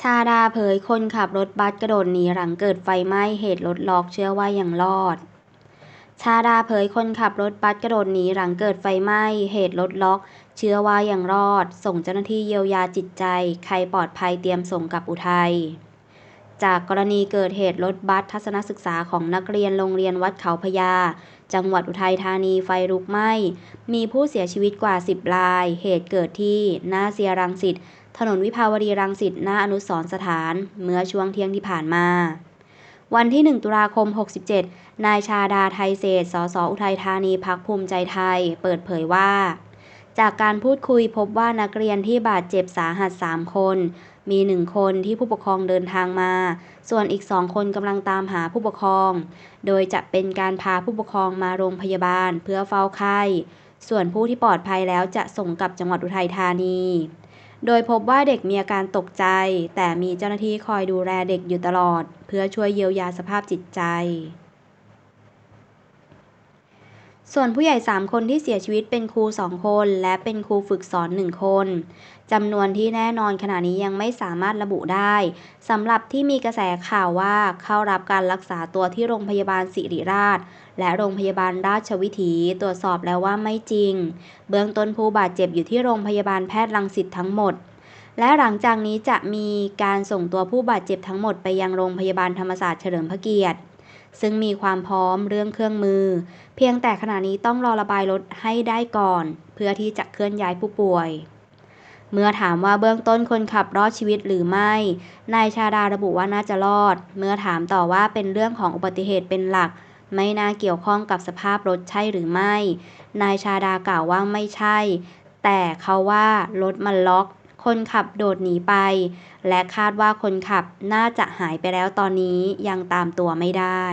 ชาดาเผยคนขับรถบัสกระโดดหนีหลังเกิดไฟไหม้เหตุรถล็อกเชื่อว่ายังรอด ชาดาเผยคนขับรถบัสกระโดดหนีหลังเกิดไฟไหม้เหตุรถล็อก เชื่อว่ายังรอด ส่งเจ้าหน้าที่เยียวยาจิตใจ ใครปลอดภัยเตรียมส่งกลับอุทัย จากกรณีเกิดเหตุรถบัสทัศนศึกษาของนักเรียนโรงเรียนวัดเขาพญาจังหวัดอุทัยธานีไฟลุกไหม้ มีผู้เสียชีวิตกว่า 10 ราย เหตุเกิดที่หน้าเซียรังสิต ถนนวิภาวดีรังสิต หน้าอนุสรสถาน เมื่อช่วงเที่ยงที่ผ่านมา วันที่ 1 ตุลาคม 67 นายชาดาไทยเศษ สสอุทัยธานีพักภูมิใจไทย เปิดเผยว่าจากการพูดคุยพบว่านักเรียนที่บาดเจ็บสาหัส 3 คน มี1คนที่ผู้ปกครองเดินทางมา ส่วนอีก2คนกำลังตามหาผู้ปกครอง โดยจะเป็นการพาผู้ปกครองมาโรงพยาบาลเพื่อเฝ้าไข้ ส่วนผู้ที่ปลอดภัยแล้วจะส่งกลับจังหวัดอุทัยธานี โดยพบว่าเด็กมีอาการตกใจ แต่มีเจ้าหน้าที่คอยดูแลเด็กอยู่ตลอด เพื่อช่วยเยียวยาสภาพจิตใจ ส่วนผู้ใหญ่ 3 คนที่เสียชีวิตเป็นครู 2 คน และเป็นครูฝึกสอน 1 คนจำนวนที่แน่นอนขณะนี้ยังไม่สามารถระบุได้สำหรับที่มีกระแสข่าวว่าเข้ารับการรักษาตัวที่โรงพยาบาลศิริราช และโรงพยาบาลราชวิถีตรวจสอบแล้วว่าไม่จริง เบื้องต้นผู้บาดเจ็บอยู่ที่โรงพยาบาลแพทย์รังสิตทั้งหมดและหลังจากนี้จะมีการส่งตัวผู้บาดเจ็บทั้งหมดไปยังโรงพยาบาลธรรมศาสตร์เฉลิมพระเกียรติ ซึ่งมีความพร้อมเรื่องเครื่องมือ เพียงแต่ขณะนี้ต้องรอระบายรถให้ได้ก่อน เพื่อที่จะเคลื่อนย้ายผู้ป่วย เมื่อถามว่าเบื้องต้นคนขับรอดชีวิตหรือไม่ นายชาดาระบุว่าน่าจะรอด เมื่อถามต่อว่าเป็นเรื่องของอุบัติเหตุเป็นหลัก ไม่น่าเกี่ยวข้องกับสภาพรถใช่หรือไม่ นายชาดากล่าวว่าไม่ใช่ แต่เขาว่ารถมันล็อก คนขับโดดหนีไป และคาดว่าคนขับน่าจะหายไปแล้วตอนนี้ยังตามตัวไม่ได้